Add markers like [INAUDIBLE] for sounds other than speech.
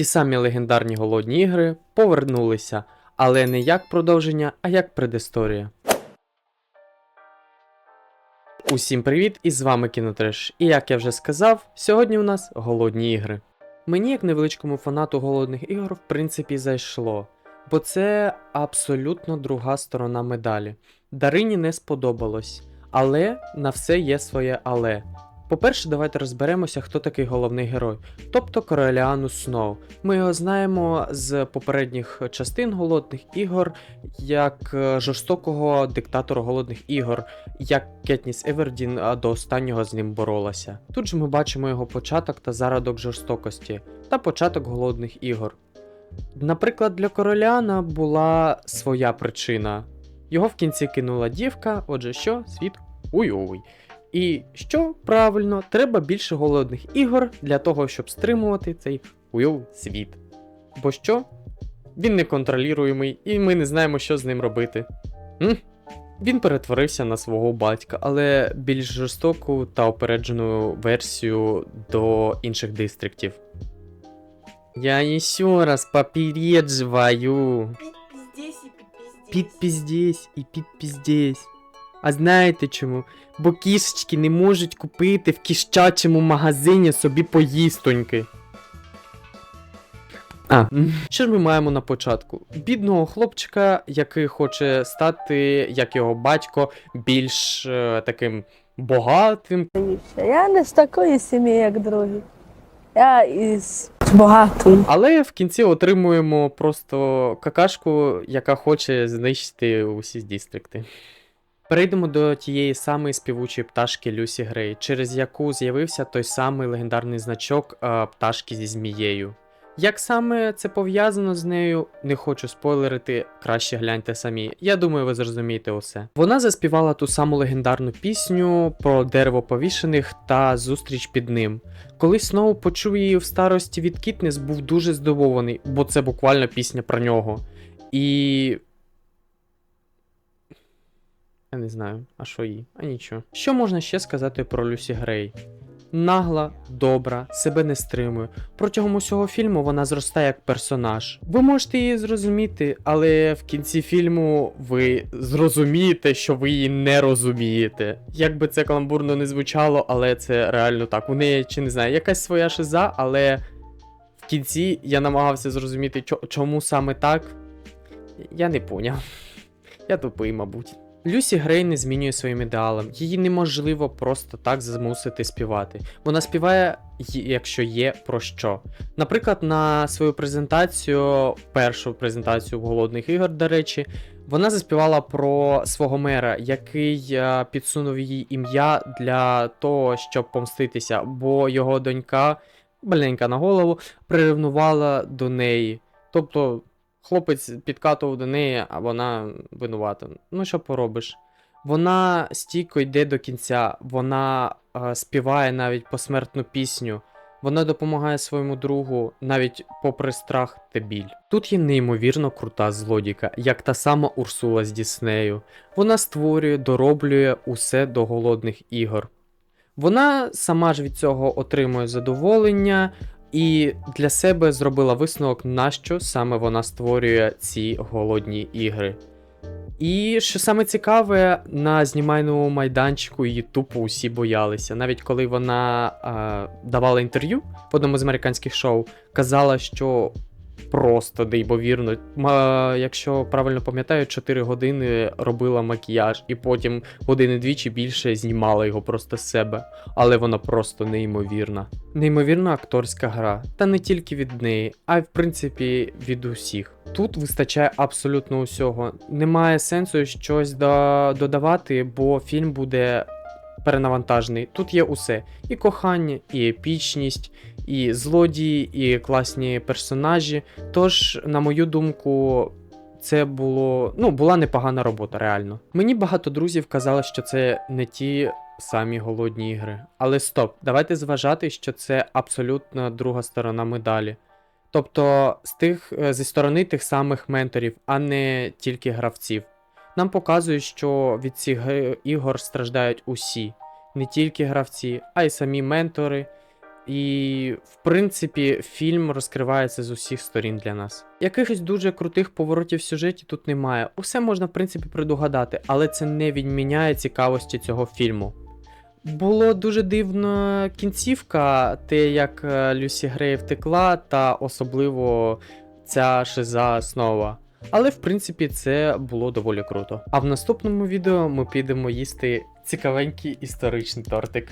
Ті самі легендарні голодні ігри повернулися, але не як продовження, а як предісторія. Усім привіт! І з вами Кінотреш. І як я вже сказав, сьогодні у нас голодні ігри. Мені, як невеличкому фанату голодних ігор, в принципі, зайшло, бо це абсолютно друга сторона медалі. Дарині не сподобалось, але на все є своє але. По-перше, давайте розберемося, хто такий головний герой, тобто Кореліанус Сноу. Ми його знаємо з попередніх частин голодних ігор як е, жорстокого диктатора голодних ігор, як Кетніс Евердін до останнього з ним боролася. Тут же ми бачимо його початок та зародок жорстокості та початок голодних ігор. Наприклад, для Короліана була своя причина. Його в кінці кинула дівка, отже, що світ уйовий. І що правильно, треба більше голодних ігор для того, щоб стримувати цей уйов світ. Бо що? Він неконтролюємий, і ми не знаємо, що з ним робити. М? Він перетворився на свого батька, але більш жорстоку та опереджену версію до інших дистриктів. Я ще раз попереджаю. Здесь и пиздец. Підпіздесь і підпіздесь. А знаєте чому? Бо кішечки не можуть купити в кіщачому магазині собі поїстоньки. А, що ж ми маємо на початку? Бідного хлопчика, який хоче стати, як його батько, більш е, таким богатим, Я не з такої сім'ї, як другі. Я із багатої. але в кінці отримуємо просто какашку, яка хоче знищити усі дістрикти. Перейдемо до тієї самої співучої пташки Люсі Грей, через яку з'явився той самий легендарний значок е, пташки зі змією. Як саме це пов'язано з нею, не хочу спойлерити, краще гляньте самі. Я думаю, ви зрозумієте усе. Вона заспівала ту саму легендарну пісню про дерево повішених та зустріч під ним. Коли Сноу почув її в старості від Кітнес, був дуже здивований, бо це буквально пісня про нього. І. Я не знаю, а що їй? А нічого. Що можна ще сказати про Люсі Грей? Нагла, добра, себе не стримує. Протягом усього фільму вона зростає як персонаж. Ви можете її зрозуміти, але в кінці фільму ви зрозумієте, що ви її не розумієте. Як би це каламбурно не звучало, але це реально так. У неї, чи не знаю, якась своя шиза, але в кінці я намагався зрозуміти, чому саме так. Я не поняв. [LAUGHS] Я тупий, мабуть. Люсі Грей не змінює своїм ідеалам. Її неможливо просто так змусити співати. Вона співає, якщо є про що. Наприклад, на свою презентацію, першу презентацію в голодних ігор, до речі, вона заспівала про свого мера, який е, підсунув їй ім'я для того, щоб помститися, бо його донька, маленька на голову, приревнувала до неї. Тобто хлопець підкатував до неї, а вона винувата. Ну, що поробиш? Вона стійко йде до кінця, вона е, співає навіть посмертну пісню. Вона допомагає своєму другу навіть попри страх та біль. Тут є неймовірно крута злодійка, як та сама Урсула з Діснею. Вона створює, дороблює усе до голодних ігор. Вона сама ж від цього отримує задоволення і для себе зробила висновок, на що саме вона створює ці голодні ігри. І що саме цікаве, на знімальному майданчику її тупо усі боялися. Навіть коли вона е, давала інтерв'ю в одному з американських шоу, казала, що просто неймовірно. Якщо правильно пам'ятаю, 4 години робила макіяж, і потім години двічі більше знімала його просто з себе. Але вона просто неймовірна. Неймовірна акторська гра. Та не тільки від неї, а й в принципі від усіх. Тут вистачає абсолютно усього. Немає сенсу щось додавати, бо фільм буде перенавантажений. Тут є усе: і кохання, і епічність, і злодії, і класні персонажі. Тож, на мою думку, це було ну, була непогана робота, реально. Мені багато друзів казали, що це не ті самі голодні ігри. Але стоп, давайте зважати, що це абсолютно друга сторона медалі. Тобто з тих, е, зі сторони тих самих менторів, а не тільки гравців. Нам показують, що від цих ігор страждають усі, не тільки гравці, а й самі ментори, І, в принципі, фільм розкривається з усіх сторін для нас. Якихось дуже крутих поворотів в сюжеті тут немає. Усе можна, в принципі, предугадати, але це не відміняє цікавості цього фільму. Було дуже дивна кінцівка, те, як е, Люсі Грей втекла, та особливо ця шиза основа. Але в принципі це було доволі круто. А в наступному відео ми підемо їсти цікавенький історичний тортик.